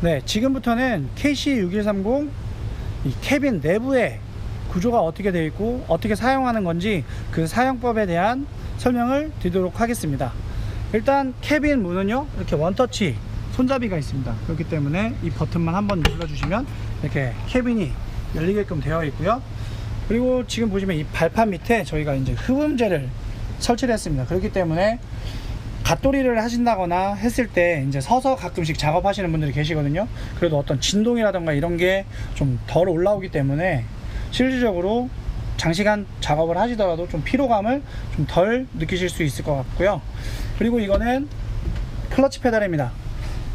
네, 지금부터는 KC6130 이 캐빈 내부의 구조가 어떻게 되어 있고 어떻게 사용하는 건지 그 사용법에 대한 설명을 드리도록 하겠습니다. 일단 캐빈 문은요 이렇게 원터치 손잡이가 있습니다. 그렇기 때문에 이 버튼만 한번 눌러주시면 이렇게 캐빈이 열리게끔 되어 있고요. 그리고 지금 보시면 이 발판 밑에 저희가 이제 흡음재를 설치를 했습니다. 그렇기 때문에 갓돌이를 하신다거나 했을 때 이제 서서 가끔씩 작업하시는 분들이 계시거든요. 그래도 어떤 진동이라던가 이런 게 좀 덜 올라오기 때문에 실질적으로 장시간 작업을 하시더라도 좀 피로감을 좀 덜 느끼실 수 있을 것 같고요. 그리고 이거는 클러치 페달입니다.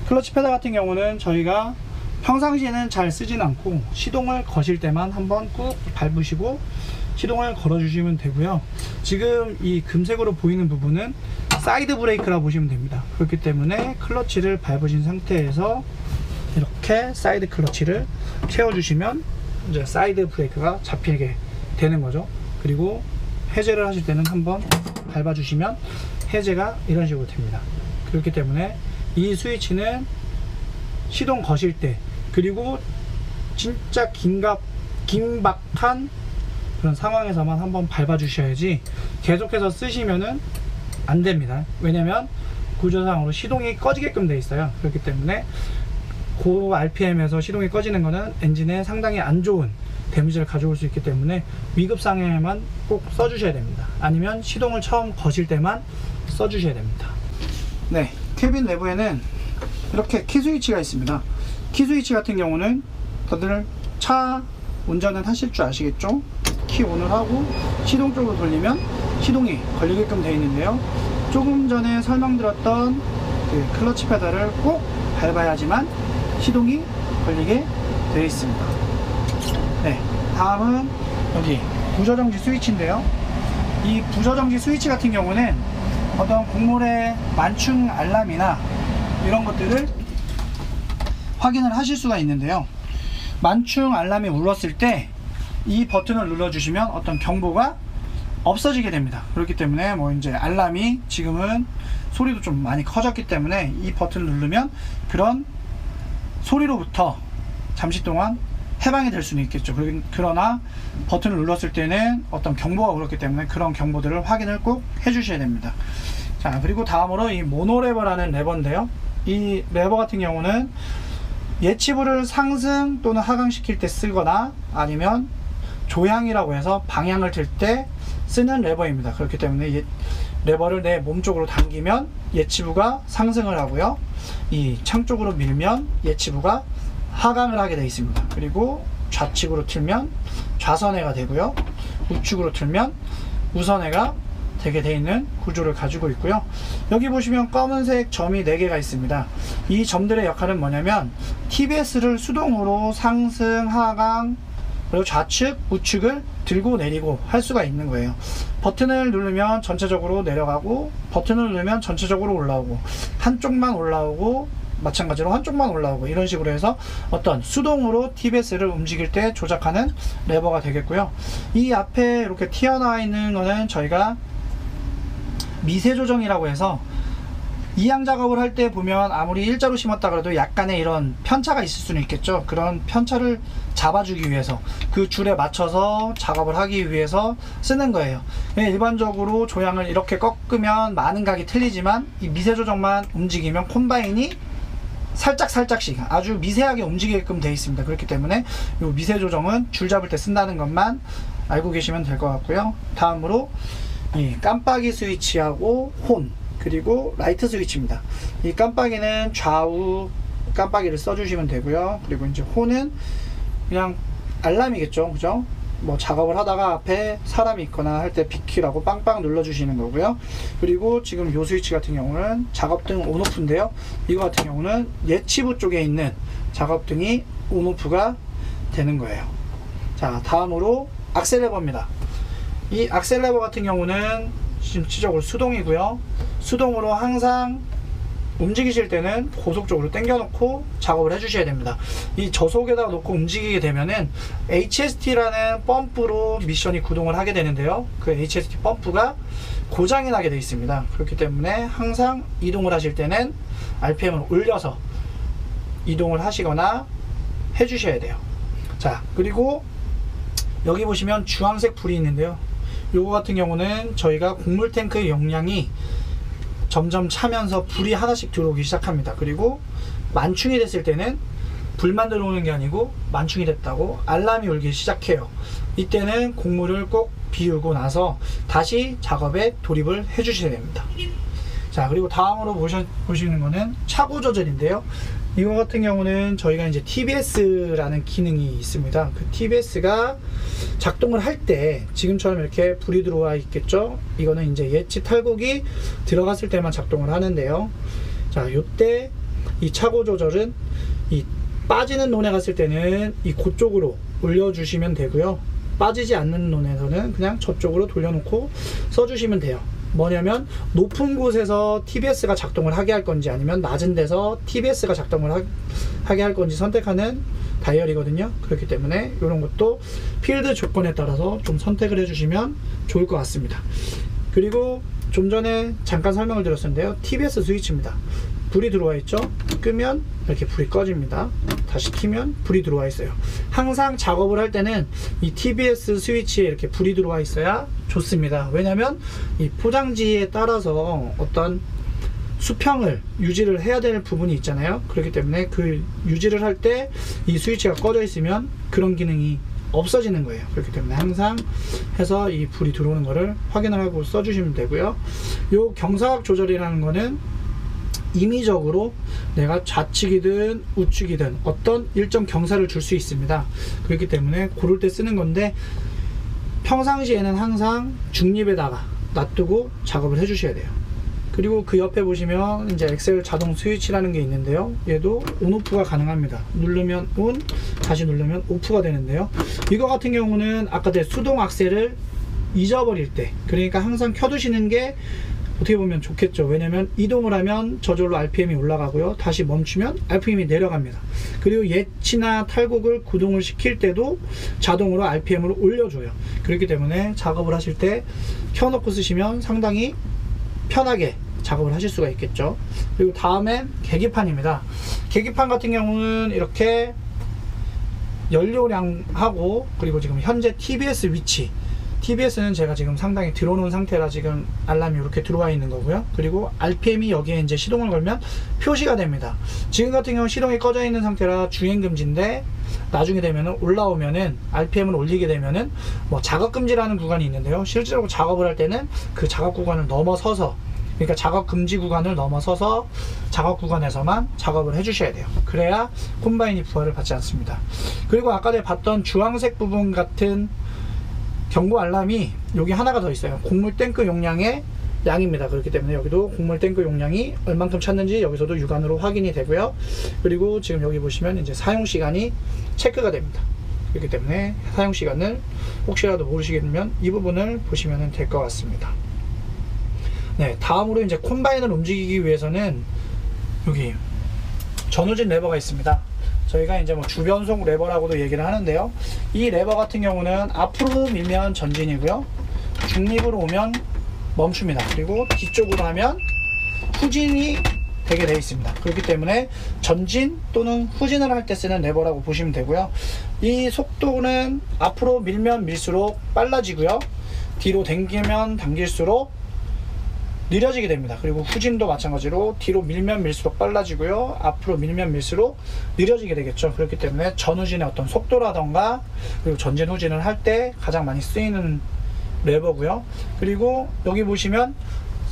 클러치 페달 같은 경우는 저희가 평상시에는 잘 쓰진 않고 시동을 거실 때만 한번 꾹 밟으시고 시동을 걸어 주시면 되고요. 지금 이 금색으로 보이는 부분은 사이드 브레이크라 보시면 됩니다. 그렇기 때문에 클러치를 밟으신 상태에서 이렇게 사이드 클러치를 채워주시면 이제 사이드 브레이크가 잡히게 되는 거죠. 그리고 해제를 하실 때는 한번 밟아주시면 해제가 이런 식으로 됩니다. 그렇기 때문에 이 스위치는 시동 거실 때 그리고 진짜 긴갑 긴박한 그런 상황에서만 한번 밟아 주셔야지 계속해서 쓰시면은 안 됩니다. 왜냐면 구조상으로 시동이 꺼지게끔 돼 있어요. 그렇기 때문에 고 RPM에서 시동이 꺼지는 거는 엔진에 상당히 안 좋은 데미지를 가져올 수 있기 때문에 위급상에만 꼭 써주셔야 됩니다. 아니면 시동을 처음 거실 때만 써주셔야 됩니다. 네, 캐빈 내부에는 이렇게 키 스위치가 있습니다. 키 스위치 같은 경우는 다들 차 운전은 하실 줄 아시겠죠? 키 온을 하고 시동 쪽으로 돌리면 시동이 걸리게끔 되어 있는데요. 조금 전에 설명드렸던 그 클러치 페달을 꼭 밟아야지만 시동이 걸리게 되어 있습니다. 네, 다음은 여기 부저정지 스위치인데요. 이 부저정지 스위치 같은 경우는 어떤 곡물의 만충 알람이나 이런 것들을 확인을 하실 수가 있는데요. 만충 알람이 울렸을 때 이 버튼을 눌러주시면 어떤 경보가 없어지게 됩니다. 그렇기 때문에 뭐 이제 알람이 지금은 소리도 좀 많이 커졌기 때문에 이 버튼을 누르면 그런 소리로부터 잠시 동안 해방이 될 수는 있겠죠. 그러- 그러나 버튼을 눌렀을 때는 어떤 경보가 울었기 때문에 그런 경보들을 확인을 꼭 해주셔야 됩니다. 자, 그리고 다음으로 이 모노레버라는 레버인데요. 이 레버 같은 경우는 예치부를 상승 또는 하강시킬 때 쓰거나 아니면 조향이라고 해서 방향을 틀때 쓰는 레버입니다. 그렇기 때문에 예- 레버를 내 몸 쪽으로 당기면 예치부가 상승을 하고요. 이 창 쪽으로 밀면 예치부가 하강을 하게 되어 있습니다. 그리고 좌측으로 틀면 좌선회가 되고요. 우측으로 틀면 우선회가 되게 되어 있는 구조를 가지고 있고요. 여기 보시면 검은색 점이 4개가 있습니다. 이 점들의 역할은 뭐냐면 TBS를 수동으로 상승, 하강, 그리고 좌측, 우측을 들고 내리고 할 수가 있는 거예요. 버튼을 누르면 전체적으로 내려가고 버튼을 누르면 전체적으로 올라오고 한쪽만 올라오고 마찬가지로 한쪽만 올라오고 이런 식으로 해서 어떤 수동으로 TBS를 움직일 때 조작하는 레버가 되겠고요. 이 앞에 이렇게 튀어나와 있는 거는 저희가 미세 조정이라고 해서 이양 작업을 할 때 보면 아무리 일자로 심었다 그래도 약간의 이런 편차가 있을 수는 있겠죠. 그런 편차를 잡아주기 위해서 그 줄에 맞춰서 작업을 하기 위해서 쓰는 거예요. 예, 일반적으로 조향을 이렇게 꺾으면 많은 각이 틀리지만 이 미세 조정만 움직이면 콤바인이 살짝 살짝씩 아주 미세하게 움직이게끔 되어 있습니다. 그렇기 때문에 이 미세 조정은 줄 잡을 때 쓴다는 것만 알고 계시면 될 것 같고요. 다음으로 이 깜빡이 스위치하고 혼 그리고 라이트 스위치입니다. 이 깜빡이는 좌우 깜빡이를 써주시면 되고요. 그리고 이제 혼은 그냥 알람이겠죠, 그죠? 뭐 작업을 하다가 앞에 사람이 있거나 할 때 비키라고 빵빵 눌러주시는 거고요. 그리고 지금 요 스위치 같은 경우는 작업등 온오프인데요. 이거 같은 경우는 예치부 쪽에 있는 작업등이 온오프가 되는 거예요. 자, 다음으로 악셀레버입니다. 이 악셀레버 같은 경우는 실질적으로 수동이고요. 수동으로 항상 움직이실 때는 고속적으로 당겨 놓고 작업을 해 주셔야 됩니다. 이 저속에다가 놓고 움직이게 되면은 HST라는 펌프로 미션이 구동을 하게 되는데요. 그 HST 펌프가 고장이 나게 되어 있습니다. 그렇기 때문에 항상 이동을 하실 때는 RPM을 올려서 이동을 하시거나 해주셔야 돼요. 자, 그리고 여기 보시면 주황색 불이 있는데요. 요거 같은 경우는 저희가 곡물 탱크의 용량이 점점 차면서 불이 하나씩 들어오기 시작합니다. 그리고 만충이 됐을 때는 불만 들어오는 게 아니고 만충이 됐다고 알람이 울기 시작해요. 이때는 곡물을 꼭 비우고 나서 다시 작업에 돌입을 해 주셔야 됩니다. 자, 그리고 다음으로 보시, 보시는 거는 차고 조절인데요. 이거 같은 경우는 저희가 이제 TBS라는 기능이 있습니다. 그 TBS가 작동을 할 때 지금처럼 이렇게 불이 들어와 있겠죠? 이거는 이제 예치 탈곡이 들어갔을 때만 작동을 하는데요. 자, 요때 이 차고 조절은 이 빠지는 논에 갔을 때는 이 그쪽으로 올려주시면 되고요. 빠지지 않는 논에서는 그냥 저쪽으로 돌려놓고 써주시면 돼요. 뭐냐면 높은 곳에서 TBS가 작동을 하게 할 건지 아니면 낮은 데서 TBS가 작동을 하, 하게 할 건지 선택하는 다이얼이거든요. 그렇기 때문에 이런 것도 필드 조건에 따라서 좀 선택을 해주시면 좋을 것 같습니다. 그리고 좀 전에 잠깐 설명을 드렸었는데요. TBS 스위치입니다. 불이 들어와 있죠? 끄면 이렇게 불이 꺼집니다. 다시 키면 불이 들어와 있어요. 항상 작업을 할 때는 이 TBS 스위치에 이렇게 불이 들어와 있어야 좋습니다. 왜냐면 이 포장지에 따라서 어떤 수평을 유지를 해야 될 부분이 있잖아요. 그렇기 때문에 그 유지를 할 때 이 스위치가 꺼져 있으면 그런 기능이 없어지는 거예요. 그렇기 때문에 항상 해서 이 불이 들어오는 거를 확인을 하고 써주시면 되고요. 요 경사각 조절이라는 거는 임의적으로 내가 좌측이든 우측이든 어떤 일정 경사를 줄 수 있습니다. 그렇기 때문에 고를 때 쓰는 건데 평상시에는 항상 중립에다가 놔두고 작업을 해주셔야 돼요. 그리고 그 옆에 보시면 이제 엑셀 자동 스위치라는 게 있는데요. 얘도 온오프가 가능합니다. 누르면 온, 다시 누르면 오프가 되는데요. 이거 같은 경우는 아까 내 수동 악셀을 잊어버릴 때, 그러니까 항상 켜두시는 게 어떻게 보면 좋겠죠. 왜냐면 이동을 하면 저절로 RPM이 올라가고요. 다시 멈추면 RPM이 내려갑니다. 그리고 예치나 탈곡을 구동을 시킬 때도 자동으로 RPM을 올려줘요. 그렇기 때문에 작업을 하실 때 켜놓고 쓰시면 상당히 편하게 작업을 하실 수가 있겠죠. 그리고 다음에 계기판입니다. 계기판 같은 경우는 이렇게 연료량하고 그리고 지금 현재 TBS 위치 TBS는 제가 지금 상당히 들어놓은 상태라 지금 알람이 이렇게 들어와 있는 거고요. 그리고 RPM이 여기에 이제 시동을 걸면 표시가 됩니다. 지금 같은 경우 시동이 꺼져 있는 상태라 주행 금지인데 나중에 되면은 올라오면은 RPM을 올리게 되면은 뭐 작업 금지라는 구간이 있는데요. 실제로 작업을 할 때는 그 작업 구간을 넘어서서 그러니까 작업 금지 구간을 넘어서서 작업 구간에서만 작업을 해주셔야 돼요. 그래야 콤바인이 부하를 받지 않습니다. 그리고 아까 전에 봤던 주황색 부분 같은 경고 알람이 여기 하나가 더 있어요. 곡물 탱크 용량의 양입니다. 그렇기 때문에 여기도 곡물 탱크 용량이 얼만큼 찼는지 여기서도 육안으로 확인이 되고요. 그리고 지금 여기 보시면 이제 사용 시간이 체크가 됩니다. 그렇기 때문에 사용 시간을 혹시라도 모르시겠으면 이 부분을 보시면 될 것 같습니다. 네, 다음으로 이제 콤바인을 움직이기 위해서는 여기 전후진 레버가 있습니다. 저희가 이제 뭐 주변속 레버라고도 얘기를 하는데요. 이 레버 같은 경우는 앞으로 밀면 전진이고요. 중립으로 오면 멈춥니다. 그리고 뒤쪽으로 하면 후진이 되게 되어 있습니다. 그렇기 때문에 전진 또는 후진을 할 때 쓰는 레버라고 보시면 되고요. 이 속도는 앞으로 밀면 밀수록 빨라지고요. 뒤로 당기면 당길수록 느려지게 됩니다. 그리고 후진도 마찬가지로 뒤로 밀면 밀수록 빨라지고요. 앞으로 밀면 밀수록 느려지게 되겠죠. 그렇기 때문에 전후진의 어떤 속도라던가 그리고 전진 후진을 할 때 가장 많이 쓰이는 레버고요. 그리고 여기 보시면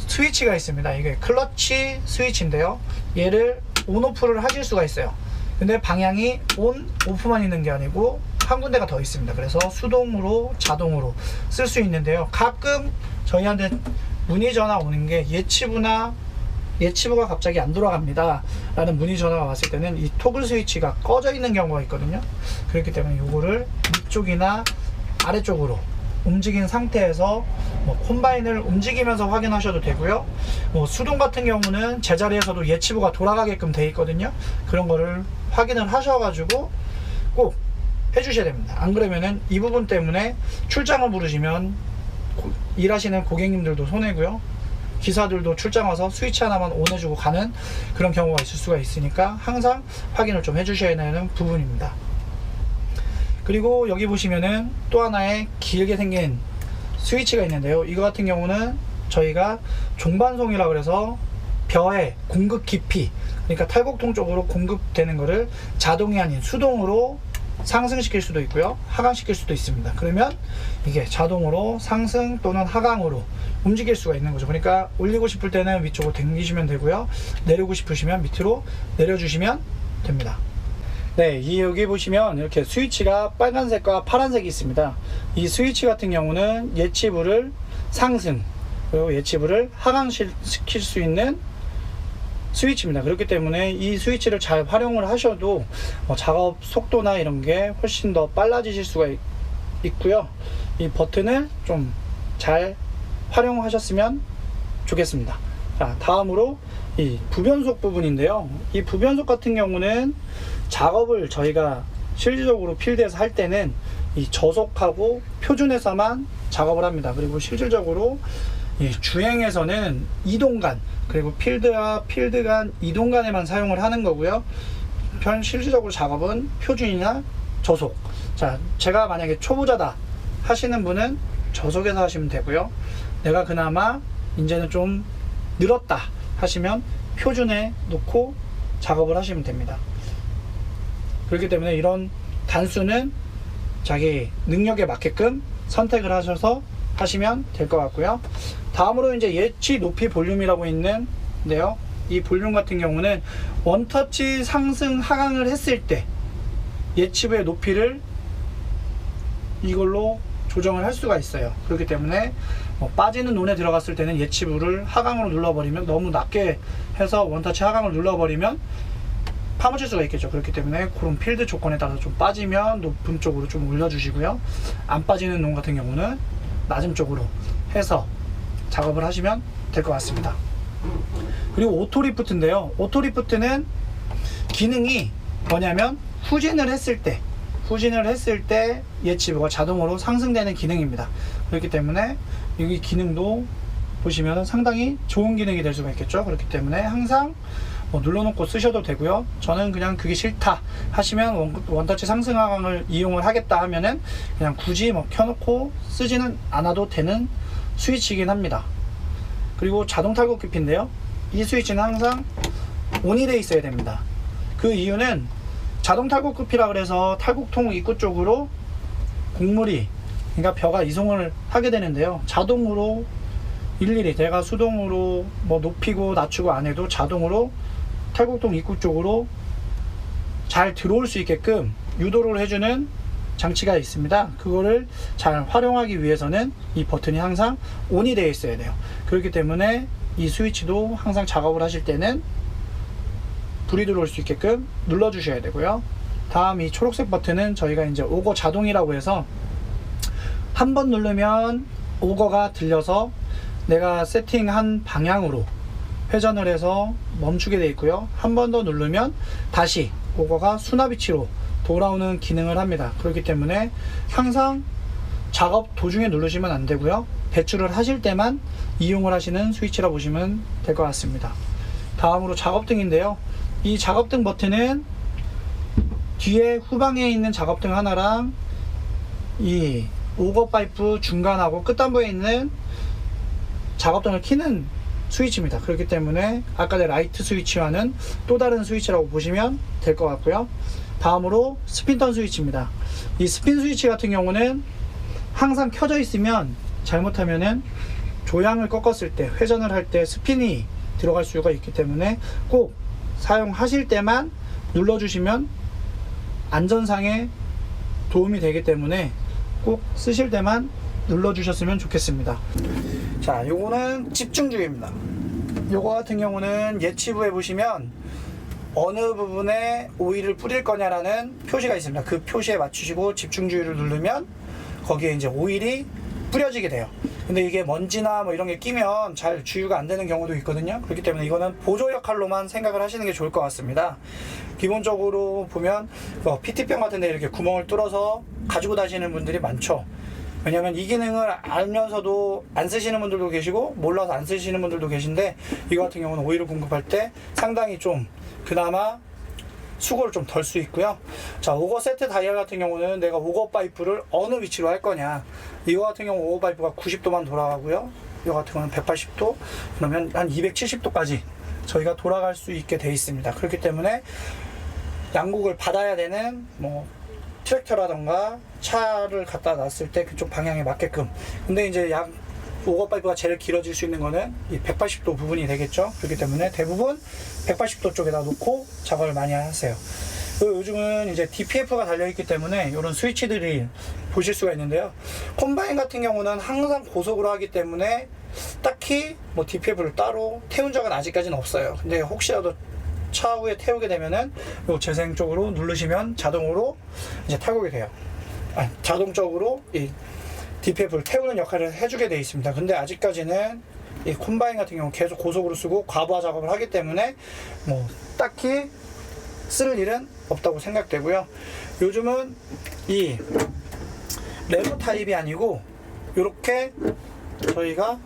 스위치가 있습니다. 이게 클러치 스위치인데요. 얘를 온오프를 하실 수가 있어요. 근데 방향이 온, 오프만 있는 게 아니고 한 군데가 더 있습니다. 그래서 수동으로 자동으로 쓸 수 있는데요. 가끔 저희한테 문의 전화 오는 게 예치부나 예치부가 갑자기 안 돌아갑니다. 라는 문의 전화가 왔을 때는 이 토글 스위치가 꺼져 있는 경우가 있거든요. 그렇기 때문에 이거를 위쪽이나 아래쪽으로 움직인 상태에서 뭐 콤바인을 움직이면서 확인하셔도 되고요. 뭐 수동 같은 경우는 제자리에서도 예치부가 돌아가게끔 돼 있거든요. 그런 거를 확인을 하셔가지고 꼭 해주셔야 됩니다. 안 그러면은 이 부분 때문에 출장을 부르시면 고- 일하시는 고객님들도 손해고요. 기사들도 출장 와서 스위치 하나만 온해주고 가는 그런 경우가 있을 수가 있으니까 항상 확인을 좀 해주셔야 되는 부분입니다. 그리고 여기 보시면은 또 하나의 길게 생긴 스위치가 있는데요. 이거 같은 경우는 저희가 종반송이라 그래서 벼의 공급 깊이 그러니까 탈곡통 쪽으로 공급되는 거를 자동이 아닌 수동으로 상승시킬 수도 있고요. 하강시킬 수도 있습니다. 그러면 이게 자동으로 상승 또는 하강으로 움직일 수가 있는 거죠. 그러니까 올리고 싶을 때는 위쪽으로 당기시면 되고요. 내리고 싶으시면 밑으로 내려주시면 됩니다. 네, 이 여기 보시면 이렇게 스위치가 빨간색과 파란색이 있습니다. 이 스위치 같은 경우는 예치부를 상승 그리고 예치부를 하강시킬 수 있는 스위치입니다. 그렇기 때문에 이 스위치를 잘 활용을 하셔도 어, 작업 속도나 이런 게 훨씬 더 빨라지실 수가 있, 있고요. 이 버튼을 좀 잘 활용하셨으면 좋겠습니다. 자, 다음으로 이 부변속 부분인데요. 이 부변속 같은 경우는 작업을 저희가 실질적으로 필드에서 할 때는 이 저속하고 표준에서만 작업을 합니다. 그리고 실질적으로 이 주행에서는 이동간 그리고 필드와 필드 간 이동간에만 사용을 하는 거고요. 편 실질적으로 작업은 표준이나 저속. 자, 제가 만약에 초보자다 하시는 분은 저속에서 하시면 되고요. 내가 그나마 이제는 좀 늘었다 하시면 표준에 놓고 작업을 하시면 됩니다. 그렇기 때문에 이런 단수는 자기 능력에 맞게끔 선택을 하셔서 하시면 될 것 같고요. 다음으로 이제 예치 높이 볼륨이라고 있는데요. 이 볼륨 같은 경우는 원터치 상승 하강을 했을 때 예치부의 높이를 이걸로 조정을 할 수가 있어요. 그렇기 때문에 뭐 빠지는 논에 들어갔을 때는 예치부를 하강으로 눌러버리면 너무 낮게 해서 원터치 하강을 눌러버리면 파묻힐 수가 있겠죠. 그렇기 때문에 그런 필드 조건에 따라서 좀 빠지면 높은 쪽으로 좀 올려주시고요. 안 빠지는 논 같은 경우는 낮은 쪽으로 해서 작업을 하시면 될 것 같습니다. 그리고 오토리프트인데요. 오토리프트는 기능이 뭐냐면 후진을 했을 때 후진을 했을 때 예치부가 자동으로 상승되는 기능입니다. 그렇기 때문에 여기 기능도 보시면 상당히 좋은 기능이 될 수가 있겠죠. 그렇기 때문에 항상 뭐 눌러놓고 쓰셔도 되고요. 저는 그냥 그게 싫다 하시면 원, 원터치 상승 하강을 이용을 하겠다 하면은 그냥 굳이 뭐 켜놓고 쓰지는 않아도 되는 스위치이긴 합니다. 그리고 자동 탈곡 깊이인데요. 이 스위치는 항상 온이 돼 있어야 됩니다. 그 이유는 자동 탈곡 급이라 그래서 탈곡통 입구 쪽으로 곡물이 그러니까 벼가 이송을 하게 되는데요. 자동으로 일일이 내가 수동으로 뭐 높이고 낮추고 안 해도 자동으로 탈곡통 입구 쪽으로 잘 들어올 수 있게끔 유도를 해주는 장치가 있습니다. 그거를 잘 활용하기 위해서는 이 버튼이 항상 온이 되어 있어야 돼요. 그렇기 때문에 이 스위치도 항상 작업을 하실 때는 불이 들어올 수 있게끔 눌러 주셔야 되고요. 다음 이 초록색 버튼은 저희가 이제 오거 자동이라고 해서 한 번 누르면 오거가 들려서 내가 세팅한 방향으로 회전을 해서 멈추게 되어 있고요. 한 번 더 누르면 다시 오거가 수납 위치로 돌아오는 기능을 합니다. 그렇기 때문에 항상 작업 도중에 누르시면 안 되고요. 배출을 하실 때만 이용을 하시는 스위치라 보시면 될 것 같습니다. 다음으로 작업등인데요. 이 작업등 버튼은 뒤에 후방에 있는 작업등 하나랑 이 오거 파이프 중간하고 끝단부에 있는 작업등을 켜는 스위치입니다. 그렇기 때문에 아까 내 라이트 스위치와는 또 다른 스위치라고 보시면 될 것 같고요. 다음으로 스핀턴 스위치입니다. 이 스핀 스위치 같은 경우는 항상 켜져 있으면 잘못하면은 조향을 꺾었을 때 회전을 할 때 스핀이 들어갈 수가 있기 때문에 꼭 사용하실 때만 눌러주시면 안전상에 도움이 되기 때문에 꼭 쓰실 때만 눌러주셨으면 좋겠습니다. 자, 요거는 집중주의입니다. 요거 같은 경우는 예치부에 보시면 어느 부분에 오일을 뿌릴 거냐라는 표시가 있습니다. 그 표시에 맞추시고 집중주의를 누르면 거기에 이제 오일이 뿌려지게 돼요. 근데 이게 먼지나 뭐 이런 게 끼면 잘 주유가 안 되는 경우도 있거든요. 그렇기 때문에 이거는 보조 역할로만 생각을 하시는 게 좋을 것 같습니다. 기본적으로 보면 뭐 PT병 같은 데 이렇게 구멍을 뚫어서 가지고 다니시는 분들이 많죠. 왜냐면 이 기능을 알면서도 안 쓰시는 분들도 계시고 몰라서 안 쓰시는 분들도 계신데 이거 같은 경우는 오일을 공급할 때 상당히 좀 그나마 수고를 좀 덜 수 있고요. 자, 오거 세트 다이얼 같은 경우는 내가 오거 파이프를 어느 위치로 할 거냐. 이거 같은 경우 오거 파이프가 90도만 돌아가고요. 이거 같은 경우는 180도, 그러면 한 270도까지 저희가 돌아갈 수 있게 돼 있습니다. 그렇기 때문에 양국을 받아야 되는 뭐 트랙터라던가 차를 갖다 놨을 때 그쪽 방향에 맞게끔. 근데 이제 양 오거 파이프가 제일 길어질 수 있는 거는 이 180도 부분이 되겠죠. 그렇기 때문에 대부분 180도 쪽에다 놓고 작업을 많이 하세요. 그리고 요즘은 이제 DPF가 달려있기 때문에 이런 스위치들이 보실 수가 있는데요. 콤바인 같은 경우는 항상 고속으로 하기 때문에 딱히 뭐 DPF를 따로 태운 적은 아직까지는 없어요. 근데 혹시라도 차후에 태우게 되면은 요 재생 쪽으로 누르시면 자동으로 이제 타고게 돼요. 아, 자동적으로 이 DPF를 태우는 역할을 해주게 되어 있습니다. 근데 아직까지는 이 콤바인 같은 경우 계속 고속으로 쓰고 과부하 작업을 하기 때문에 뭐 딱히 쓸 일은 없다고 생각되고요. 요즘은 이 레버 타입이 아니고 이렇게 저희가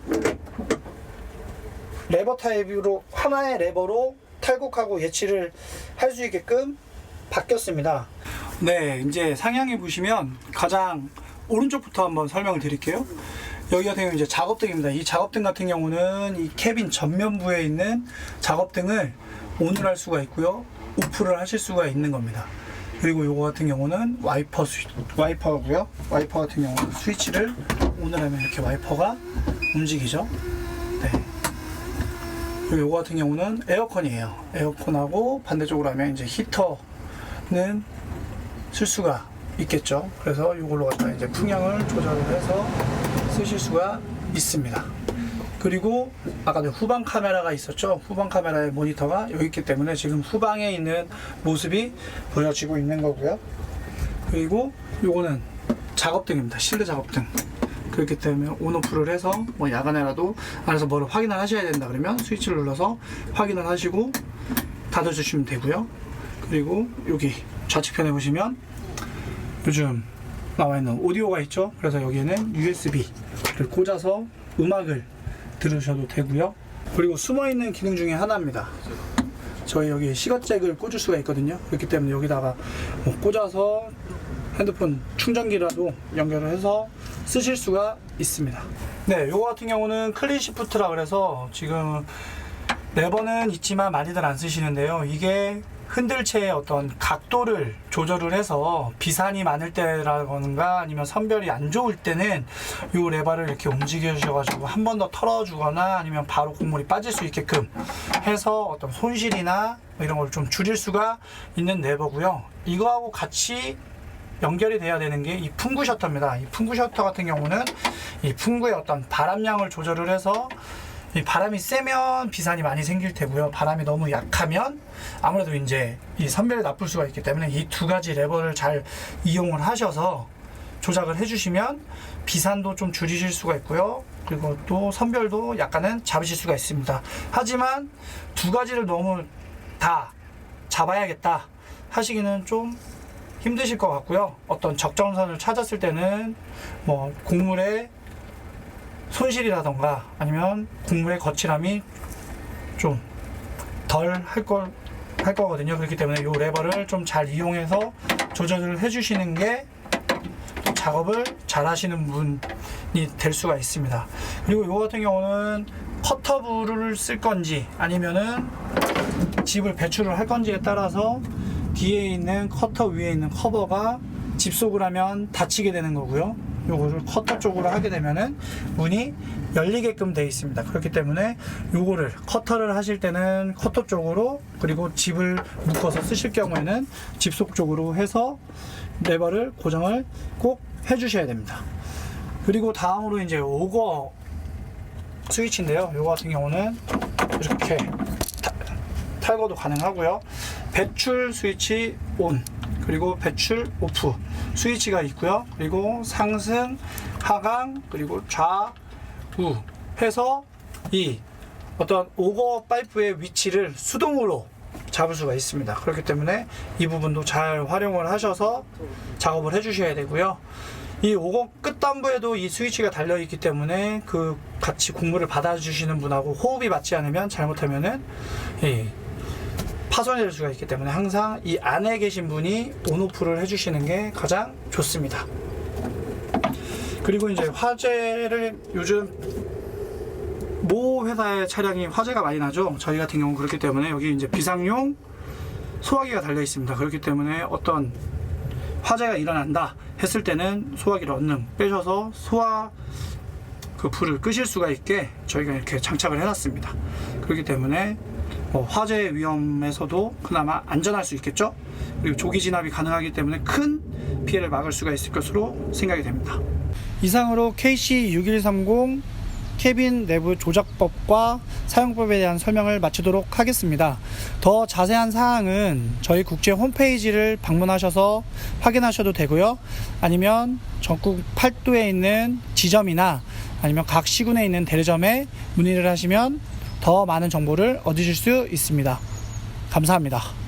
레버 타입으로 하나의 레버로 탈곡하고 예치를 할 수 있게끔 바뀌었습니다. 네, 이제 상향해 보시면 가장 오른쪽부터 한번 설명을 드릴게요. 여기 같은 경우 이제 작업등입니다. 이 작업등 같은 경우는 이 캐빈 전면부에 있는 작업등을 온을 할 수가 있고요. 오프를 하실 수가 있는 겁니다. 그리고 요거 같은 경우는 와이퍼 스 와이퍼고요. 와이퍼 같은 경우는 스위치를 온을 하면 이렇게 와이퍼가 움직이죠. 네. 요거 같은 경우는 에어컨이에요. 에어컨하고 반대쪽으로 하면 이제 히터는 쓸 수가 있겠죠. 그래서 이걸로 갖다 이제 풍향을 조절을 해서 쓰실 수가 있습니다. 그리고 아까 그 후방 카메라가 있었죠. 후방 카메라의 모니터가 여기 있기 때문에 지금 후방에 있는 모습이 보여지고 있는 거고요. 그리고 요거는 작업등입니다. 실내 작업등. 그렇기 때문에 온오프를 해서 뭐 야간에라도 안에서 뭐를 확인을 하셔야 된다 그러면 스위치를 눌러서 확인을 하시고 닫아주시면 되고요. 그리고 여기 좌측편에 보시면 요즘 나와 있는 오디오가 있죠. 그래서 여기에는 USB를 꽂아서 음악을 들으셔도 되고요. 그리고 숨어 있는 기능 중에 하나입니다. 저희 여기 시거잭을 꽂을 수가 있거든요. 그렇기 때문에 여기다가 뭐 꽂아서 핸드폰 충전기라도 연결을 해서 쓰실 수가 있습니다. 네, 요거 같은 경우는 클린 시프트라 그래서 지금 레버는 있지만 많이들 안 쓰시는데요. 이게 흔들체의 어떤 각도를 조절을 해서 비산이 많을 때라던가 아니면 선별이 안 좋을 때는 이 레버를 이렇게 움직여 주셔가지고 한 번 더 털어주거나 아니면 바로 곡물이 빠질 수 있게끔 해서 어떤 손실이나 뭐 이런 걸 좀 줄일 수가 있는 레버고요. 이거하고 같이 연결이 돼야 되는 게 이 풍구 셔터입니다. 이 풍구 셔터 같은 경우는 이 풍구의 어떤 바람량을 조절을 해서 이 바람이 세면 비산이 많이 생길 테고요. 바람이 너무 약하면 아무래도 이제 이 선별이 나쁠 수가 있기 때문에 이 두 가지 레버를 잘 이용을 하셔서 조작을 해주시면 비산도 좀 줄이실 수가 있고요. 그리고 또 선별도 약간은 잡으실 수가 있습니다. 하지만 두 가지를 너무 다 잡아야겠다 하시기는 좀 힘드실 것 같고요. 어떤 적정선을 찾았을 때는 뭐 곡물의 손실이라던가 아니면 곡물의 거칠함이 좀 덜 할 걸 할 거거든요. 그렇기 때문에 이 레버를 좀 잘 이용해서 조절을 해주시는 게 작업을 잘 하시는 분이 될 수가 있습니다. 그리고 이거 같은 경우는 커터부를 쓸 건지 아니면은 집을 배출을 할 건지에 따라서 뒤에 있는 커터 위에 있는 커버가 집속을 하면 닫히게 되는 거고요. 요거를 커터 쪽으로 하게 되면은 문이 열리게끔 되어 있습니다. 그렇기 때문에 요거를 커터를 하실 때는 커터 쪽으로 그리고 집을 묶어서 쓰실 경우에는 집속 쪽으로 해서 레버를 고정을 꼭 해주셔야 됩니다. 그리고 다음으로 이제 오거 스위치인데요. 요거 같은 경우는 이렇게 타- 탈거도 가능하고요. 배출 스위치 온 그리고 배출 오프 스위치가 있고요. 그리고 상승, 하강 그리고 좌우 해서 이 어떤 오거 파이프의 위치를 수동으로 잡을 수가 있습니다. 그렇기 때문에 이 부분도 잘 활용을 하셔서 작업을 해주셔야 되고요. 이 오공 끝단부에도 이 스위치가 달려 있기 때문에 그 같이 국물을 받아주시는 분하고 호흡이 맞지 않으면 잘못하면은 예, 파손이 될 수가 있기 때문에 항상 이 안에 계신 분이 온오프를 해주시는 게 가장 좋습니다. 그리고 이제 화재를 요즘 모 회사의 차량이 화재가 많이 나죠. 저희 같은 경우는 그렇기 때문에 여기 이제 비상용 소화기가 달려 있습니다. 그렇기 때문에 어떤 화재가 일어난다 했을 때는 소화기를 얼른 빼셔서 소화 그 불을 끄실 수가 있게 저희가 이렇게 장착을 해놨습니다. 그렇기 때문에 뭐 화재 위험에서도 그나마 안전할 수 있겠죠. 그리고 조기 진압이 가능하기 때문에 큰 피해를 막을 수가 있을 것으로 생각이 됩니다. 이상으로 KC6130 캐빈 내부 조작법과 사용법에 대한 설명을 마치도록 하겠습니다. 더 자세한 사항은 저희 국제 홈페이지를 방문하셔서 확인하셔도 되고요. 아니면 전국 8도에 있는 지점이나 아니면 각 시군에 있는 대리점에 문의를 하시면 더 많은 정보를 얻으실 수 있습니다. 감사합니다.